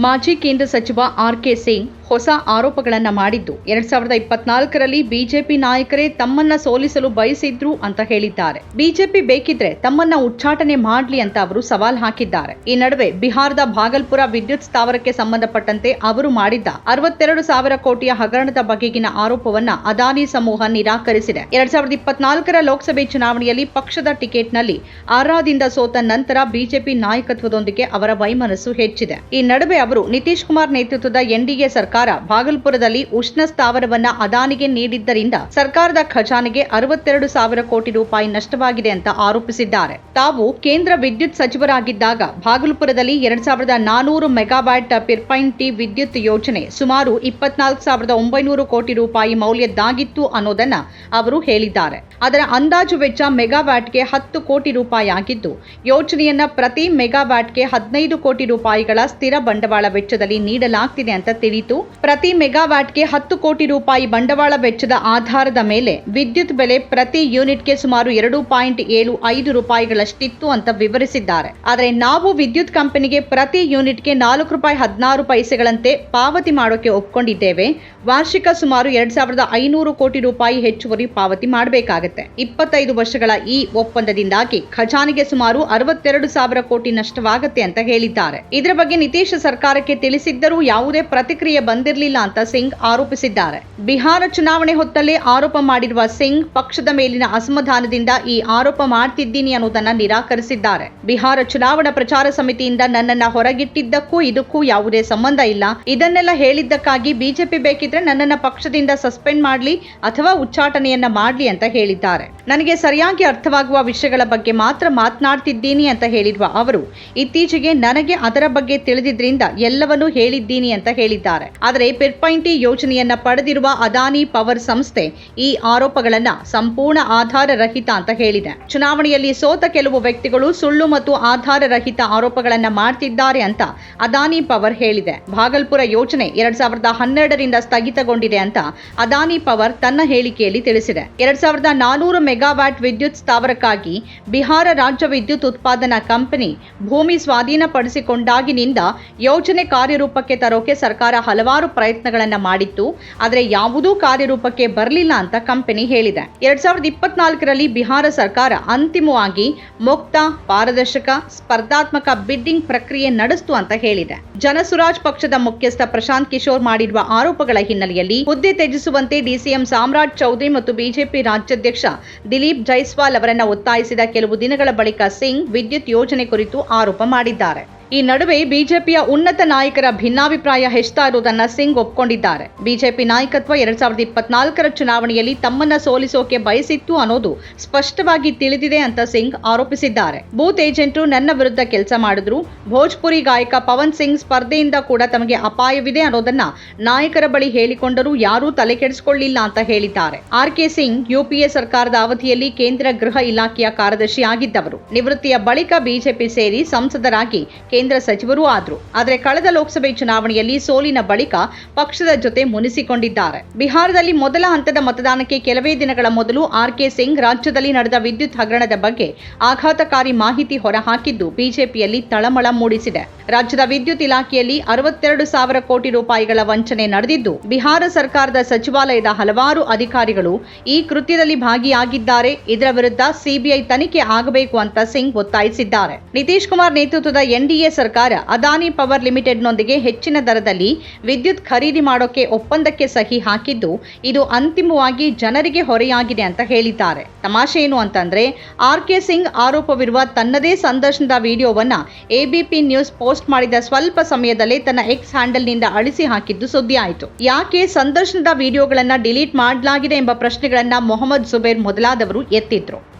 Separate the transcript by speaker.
Speaker 1: ಮಾಜಿ ಕೇಂದ್ರ ಸಚಿವ ಆರ್ ಕೆ ಸಿಂಗ್ ಹೊಸ ಆರೋಪಗಳನ್ನು ಮಾಡಿದ್ದು. ಎರಡ್ ಸಾವಿರದ ಇಪ್ಪತ್ನಾಲ್ಕರಲ್ಲಿ ಬಿಜೆಪಿ ನಾಯಕರೇ ತಮ್ಮನ್ನ ಸೋಲಿಸಲು ಬಯಸಿದ್ರು ಅಂತ ಹೇಳಿದ್ದಾರೆ. ಬಿಜೆಪಿ ಬೇಕಿದ್ರೆ ತಮ್ಮನ್ನ ಉಚ್ಚಾಟನೆ ಮಾಡ್ಲಿ ಅಂತ ಅವರು ಸವಾಲ್ ಹಾಕಿದ್ದಾರೆ. ಈ ನಡುವೆ ಬಿಹಾರದ ಭಾಗಲ್ಪುರ ವಿದ್ಯುತ್ ಸ್ಥಾವರಕ್ಕೆ ಸಂಬಂಧಪಟ್ಟಂತೆ ಅವರು ಮಾಡಿದ್ದ ಅರವತ್ತೆರಡು ಸಾವಿರ ಕೋಟಿಯ ಹಗರಣದ ಬಗೆಗಿನ ಆರೋಪವನ್ನ ಅದಾನಿ ಸಮೂಹ ನಿರಾಕರಿಸಿದೆ. ಎರಡ್ ಸಾವಿರದ ಇಪ್ಪತ್ನಾಲ್ಕರ ಲೋಕಸಭೆ ಚುನಾವಣೆಯಲ್ಲಿ ಪಕ್ಷದ ಟಿಕೆಟ್ನಲ್ಲಿ ಆರಾದಿಂದ ಸೋತ ನಂತರ ಬಿಜೆಪಿ ನಾಯಕತ್ವದೊಂದಿಗೆ ಅವರ ವೈಮನಸ್ಸು ಹೆಚ್ಚಿದೆ. ಈ ನಡುವೆ ಅವರು ನಿತೀಶ್ ಕುಮಾರ್ ನೇತೃತ್ವದ ಎನ್ಡಿಎ ಸರ್ಕಾರ ಭಾಗಲ್ಪುರದಲ್ಲಿ ಉಷ್ಣ ಸ್ಥಾವರವನ್ನ ಅದಾನಿಗೆ ನೀಡಿದ್ದರಿಂದ ಸರ್ಕಾರದ ಖಜಾನೆಗೆ ಅರವತ್ತೆರಡು ಸಾವಿರ ಕೋಟಿ ರೂಪಾಯಿ ನಷ್ಟವಾಗಿದೆ ಅಂತ ಆರೋಪಿಸಿದ್ದಾರೆ. ತಾವು ಕೇಂದ್ರ ವಿದ್ಯುತ್ ಸಚಿವರಾಗಿದ್ದಾಗ ಭಾಗಲ್ಪುರದಲ್ಲಿ ಎರಡ್ ಸಾವಿರದ ನಾನೂರು ಮೆಗಾವ್ಯಾಟ್ ಪಿರ್ಪೈನ್ ಟಿ ವಿದ್ಯುತ್ ಯೋಜನೆ ಸುಮಾರು ಇಪ್ಪತ್ನಾಲ್ಕು ಸಾವಿರದ ಒಂಬೈನೂರು ಕೋಟಿ ರೂಪಾಯಿ ಮೌಲ್ಯದ್ದಾಗಿತ್ತು ಅನ್ನೋದನ್ನ ಅವರು ಹೇಳಿದ್ದಾರೆ. ಅದರ ಅಂದಾಜು ವೆಚ್ಚ ಮೆಗಾವ್ಯಾಟ್ಗೆ ಹತ್ತು ಕೋಟಿ ರೂಪಾಯಿ ಆಗಿದ್ದು, ಯೋಜನೆಯನ್ನ ಪ್ರತಿ ಮೆಗಾವ್ಯಾಟ್ಗೆ ಹದಿನೈದು ಕೋಟಿ ರೂಪಾಯಿಗಳ ಸ್ಥಿರ ಬಂಡವಾಳ ವೆಚ್ಚದಲ್ಲಿ ನೀಡಲಾಗ್ತಿದೆ ಅಂತ ತಿಳಿಯಿತು. ಪ್ರತಿ ಮೆಗಾವ್ಯಾಟ್ಗೆ ಹತ್ತು ಕೋಟಿ ರೂಪಾಯಿ ಬಂಡವಾಳ ವೆಚ್ಚದ ಆಧಾರದ ಮೇಲೆ ವಿದ್ಯುತ್ ಬೆಲೆ ಪ್ರತಿ ಯೂನಿಟ್ಗೆ ಸುಮಾರು ಎರಡು ಪಾಯಿಂಟ್ ಏಳು ಐದು ರೂಪಾಯಿಗಳಷ್ಟಿತ್ತು ಅಂತ ವಿವರಿಸಿದ್ದಾರೆ. ಆದರೆ ನಾವು ವಿದ್ಯುತ್ ಕಂಪನಿಗೆ ಪ್ರತಿ ಯೂನಿಟ್ಗೆ ನಾಲ್ಕು ರೂಪಾಯಿ ಹದಿನಾರು ಪೈಸೆಗಳಂತೆ ಪಾವತಿ ಮಾಡೋಕೆ ಒಪ್ಕೊಂಡಿದ್ದೇವೆ. ವಾರ್ಷಿಕ ಸುಮಾರು ಎರಡ್ ಸಾವಿರದ ಐನೂರು ಕೋಟಿ ರೂಪಾಯಿ ಹೆಚ್ಚುವರಿ ಪಾವತಿ ಮಾಡಬೇಕಾಗುತ್ತೆ. ಇಪ್ಪತ್ತೈದು ವರ್ಷಗಳ ಈ ಒಪ್ಪಂದದಿಂದಾಗಿ ಖಜಾನೆಗೆ ಸುಮಾರು ಅರವತ್ತೆರಡು ಸಾವಿರ ಕೋಟಿ ನಷ್ಟವಾಗುತ್ತೆ ಅಂತ ಹೇಳಿದ್ದಾರೆ. ಇದರ ಬಗ್ಗೆ ನಿತೀಶ್ ಸರ್ಕಾರಕ್ಕೆ ತಿಳಿಸಿದ್ದರೂ ಯಾವುದೇ ಪ್ರತಿಕ್ರಿಯೆ ಬಂದಿರಲಿಲ್ಲ ಅಂತ ಸಿಂಗ್ ಆರೋಪಿಸಿದ್ದಾರೆ. ಬಿಹಾರ ಚುನಾವಣೆ ಹೊತ್ತಲ್ಲೇ ಆರೋಪ ಮಾಡಿರುವ ಸಿಂಗ್ ಪಕ್ಷದ ಮೇಲಿನ ಅಸಮಾಧಾನದಿಂದ ಈ ಆರೋಪ ಮಾಡ್ತಿದ್ದೀನಿ ಅನ್ನೋದನ್ನ ನಿರಾಕರಿಸಿದ್ದಾರೆ. ಬಿಹಾರ ಚುನಾವಣಾ ಪ್ರಚಾರ ಸಮಿತಿಯಿಂದ ನನ್ನನ್ನ ಹೊರಗಿಟ್ಟಿದ್ದಕ್ಕೂ ಇದಕ್ಕೂ ಯಾವುದೇ ಸಂಬಂಧ ಇಲ್ಲ. ಇದನ್ನೆಲ್ಲ ಹೇಳಿದ್ದಕ್ಕಾಗಿ ಬಿಜೆಪಿ ಬೇಕಿದ್ರೆ ನನ್ನನ್ನ ಪಕ್ಷದಿಂದ ಸಸ್ಪೆಂಡ್ ಮಾಡ್ಲಿ ಅಥವಾ ಉಚ್ಚಾಟನೆಯನ್ನ ಮಾಡ್ಲಿ ಅಂತ ಹೇಳಿದ್ದಾರೆ. ನನಗೆ ಸರಿಯಾಗಿ ಅರ್ಥವಾಗುವ ವಿಷಯಗಳ ಬಗ್ಗೆ ಮಾತ್ರ ಮಾತನಾಡ್ತಿದ್ದೀನಿ ಅಂತ ಹೇಳಿರುವ ಅವರು, ಇತ್ತೀಚೆಗೆ ನನಗೆ ಅದರ ಬಗ್ಗೆ ತಿಳಿದಿದ್ರಿಂದ ಎಲ್ಲವನ್ನೂ ಹೇಳಿದ್ದೀನಿ ಅಂತ ಹೇಳಿದ್ದಾರೆ. ಆದರೆ ಪಿರ್ಪೈಂಟಿ ಯೋಜನೆಯನ್ನ ಪಡೆದಿರುವ ಅದಾನಿ ಪವರ್ ಸಂಸ್ಥೆ ಈ ಆರೋಪಗಳನ್ನ ಸಂಪೂರ್ಣ ಆಧಾರ ರಹಿತ ಅಂತ ಹೇಳಿದೆ. ಚುನಾವಣೆಯಲ್ಲಿ ಸೋತ ಕೆಲವು ವ್ಯಕ್ತಿಗಳು ಸುಳ್ಳು ಮತ್ತು ಆಧಾರ ರಹಿತ ಆರೋಪಗಳನ್ನ ಮಾಡ್ತಿದ್ದಾರೆ ಅಂತ ಅದಾನಿ ಪವರ್ ಹೇಳಿದೆ. ಭಾಗಲ್ಪುರ ಯೋಜನೆ ಎರಡ್ ಸಾವಿರದ ಹನ್ನೆರಡರಿಂದ ಸ್ಥಗಿತಗೊಂಡಿದೆ ಅಂತ ಅದಾನಿ ಪವರ್ ತನ್ನ ಹೇಳಿಕೆಯಲ್ಲಿ ತಿಳಿಸಿದೆ. ಎರಡ್ ಸಾವಿರದ ನಾನೂರು ಮೆಗಾವ್ಯಾಟ್ ವಿದ್ಯುತ್ ಸ್ಥಾವರಕ್ಕಾಗಿ ಬಿಹಾರ ರಾಜ್ಯ ವಿದ್ಯುತ್ ಉತ್ಪಾದನಾ ಕಂಪನಿ ಭೂಮಿ ಸ್ವಾಧೀನಪಡಿಸಿಕೊಂಡಾಗಿನಿಂದ ಯೋಜನೆ ಕಾರ್ಯರೂಪಕ್ಕೆ ತರೋಕೆ ಸರ್ಕಾರ ಹಲವಾರು ಪ್ರಯತ್ನಗಳನ್ನ ಮಾಡಿತ್ತು, ಆದರೆ ಯಾವುದೂ ಕಾರ್ಯರೂಪಕ್ಕೆ ಬರಲಿಲ್ಲ ಅಂತ ಕಂಪನಿ ಹೇಳಿದೆ. ಎರಡ್ ಸಾವಿರದ ಇಪ್ಪತ್ನಾಲ್ಕರಲ್ಲಿ ಬಿಹಾರ ಸರ್ಕಾರ ಅಂತಿಮವಾಗಿ ಮುಕ್ತ, ಪಾರದರ್ಶಕ, ಸ್ಪರ್ಧಾತ್ಮಕ ಬಿಡ್ಡಿಂಗ್ ಪ್ರಕ್ರಿಯೆ ನಡೆಸಿತು ಅಂತ ಹೇಳಿದೆ. ಜನಸುರಾಜ್ ಪಕ್ಷದ ಮುಖ್ಯಸ್ಥ ಪ್ರಶಾಂತ್ ಕಿಶೋರ್ ಮಾಡಿರುವ ಆರೋಪಗಳ ಹಿನ್ನೆಲೆಯಲ್ಲಿ ಹುದ್ದೆ ತ್ಯಜಿಸುವಂತೆ ಡಿಸಿಎಂ ಸಾಮ್ರಾಟ್ ಚೌಧರಿ ಮತ್ತು ಬಿಜೆಪಿ ರಾಜ್ಯಾಧ್ಯಕ್ಷ ದಿಲೀಪ್ ಜೈಸ್ವಾಲ್ ಅವರನ್ನ ಒತ್ತಾಯಿಸಿದ ಕೆಲವು ದಿನಗಳ ಬಳಿಕ ಸಿಂಗ್ ವಿದ್ಯುತ್ ಯೋಜನೆ ಕುರಿತು ಆರೋಪ ಮಾಡಿದ್ದಾರೆ. ಈ ನಡುವೆ ಬಿಜೆಪಿಯ ಉನ್ನತ ನಾಯಕರ ಭಿನ್ನಾಭಿಪ್ರಾಯ ಹೆಚ್ಚುತ್ತಾ ಇರುವುದನ್ನು ಸಿಂಗ್ ಒಪ್ಕೊಂಡಿದ್ದಾರೆ. ಬಿಜೆಪಿ ನಾಯಕತ್ವ ಎರಡ್ ಸಾವಿರದ ಇಪ್ಪತ್ನಾಲ್ಕರ ಚುನಾವಣೆಯಲ್ಲಿ ತಮ್ಮನ್ನ ಸೋಲಿಸೋಕೆ ಬಯಸಿತ್ತು ಅನ್ನೋದು ಸ್ಪಷ್ಟವಾಗಿ ತಿಳಿದಿದೆ ಅಂತ ಸಿಂಗ್ ಆರೋಪಿಸಿದ್ದಾರೆ. ಬೂತ್ ಏಜೆಂಟರು ನನ್ನ ವಿರುದ್ಧ ಕೆಲಸ ಮಾಡಿದ್ರು. ಭೋಜ್ಪುರಿ ಗಾಯಕ ಪವನ್ ಸಿಂಗ್ ಸ್ಪರ್ಧೆಯಿಂದ ಕೂಡ ತಮಗೆ ಅಪಾಯವಿದೆ ಅನ್ನೋದನ್ನ ನಾಯಕರ ಬಳಿ ಹೇಳಿಕೊಂಡರೂ ಯಾರೂ ತಲೆ ಕೆಡಿಸಿಕೊಳ್ಳಿಲ್ಲ ಅಂತ ಹೇಳಿದ್ದಾರೆ. ಆರ್ ಕೆ ಸಿಂಗ್ ಯುಪಿಎ ಸರ್ಕಾರದ ಅವಧಿಯಲ್ಲಿ ಕೇಂದ್ರ ಗೃಹ ಇಲಾಖೆಯ ಕಾರ್ಯದರ್ಶಿ ಆಗಿದ್ದವರು ನಿವೃತ್ತಿಯ ಬಳಿಕ ಬಿಜೆಪಿ ಸೇರಿ ಸಂಸದರಾಗಿ ಕೇಂದ್ರ ಸಚಿವರೂ ಆದ್ರು. ಆದರೆ ಕಳೆದ ಲೋಕಸಭೆ ಚುನಾವಣೆಯಲ್ಲಿ ಸೋಲಿನ ಬಳಿಕ ಪಕ್ಷದ ಜೊತೆ ಮುನಿಸಿಕೊಂಡಿದ್ದಾರೆ. ಬಿಹಾರದಲ್ಲಿ ಮೊದಲ ಹಂತದ ಮತದಾನಕ್ಕೆ ಕೆಲವೇ ದಿನಗಳ ಮೊದಲು ಆರ್ ಕೆ ಸಿಂಗ್ ರಾಜ್ಯದಲ್ಲಿ ನಡೆದ ವಿದ್ಯುತ್ ಹಗರಣದ ಬಗ್ಗೆ ಆಘಾತಕಾರಿ ಮಾಹಿತಿ ಹೊರಹಾಕಿದ್ದು ಬಿಜೆಪಿಯಲ್ಲಿ ತಳಮಳ ಮೂಡಿಸಿದೆ. ರಾಜ್ಯದ ವಿದ್ಯುತ್ ಇಲಾಖೆಯಲ್ಲಿ ಅರವತ್ತೆರಡು ಸಾವಿರ ಕೋಟಿ ರೂಪಾಯಿಗಳ ವಂಚನೆ ನಡೆದಿದ್ದು, ಬಿಹಾರ ಸರ್ಕಾರದ ಸಚಿವಾಲಯದ ಹಲವಾರು ಅಧಿಕಾರಿಗಳು ಈ ಕೃತ್ಯದಲ್ಲಿ ಭಾಗಿಯಾಗಿದ್ದಾರೆ. ಇದರ ವಿರುದ್ಧ ಸಿಬಿಐ ತನಿಖೆ ಆಗಬೇಕು ಅಂತ ಸಿಂಗ್ ಒತ್ತಾಯಿಸಿದ್ದಾರೆ. ನಿತೀಶ್ ಕುಮಾರ್ ನೇತೃತ್ವದ ಎನ್ಡಿಎ ಸರ್ಕಾರ ಅದಾನಿ ಪವರ್ ಲಿಮಿಟೆಡ್ನೊಂದಿಗೆ ಹೆಚ್ಚಿನ ದರದಲ್ಲಿ ವಿದ್ಯುತ್ ಖರೀದಿ ಮಾಡೋಕೆ ಒಪ್ಪಂದಕ್ಕೆ ಸಹಿ ಹಾಕಿದ್ದು, ಇದು ಅಂತಿಮವಾಗಿ ಜನರಿಗೆ ಹೊರೆಯಾಗಿದೆ ಅಂತ ಹೇಳಿದ್ದಾರೆ. ತಮಾಷೆ ಏನು ಅಂತಂದ್ರೆ, ಆರ್ ಕೆ ಸಿಂಗ್ ಆರೋಪವಿರುವ ತನ್ನದೇ ಸಂದರ್ಶನದ ವಿಡಿಯೋವನ್ನ ಎಬಿಪಿ ನ್ಯೂಸ್ ಪೋಸ್ಟ್ ಮಾಡಿದ ಸ್ವಲ್ಪ ಸಮಯದಲ್ಲೇ ತನ್ನ ಎಕ್ಸ್ ಹ್ಯಾಂಡಲ್ನಿಂದ ಅಳಿಸಿ ಹಾಕಿದ್ದು ಸುದ್ದಿ ಆಯಿತು. ಯಾಕೆ ಸಂದರ್ಶನದ ವಿಡಿಯೋಗಳನ್ನ ಡಿಲೀಟ್ ಮಾಡಲಾಗಿದೆ ಎಂಬ ಪ್ರಶ್ನೆಗಳನ್ನ ಮೊಹಮ್ಮದ್ ಜುಬೇರ್ ಮೊದಲಾದವರು ಎತ್ತಿದ್ರು?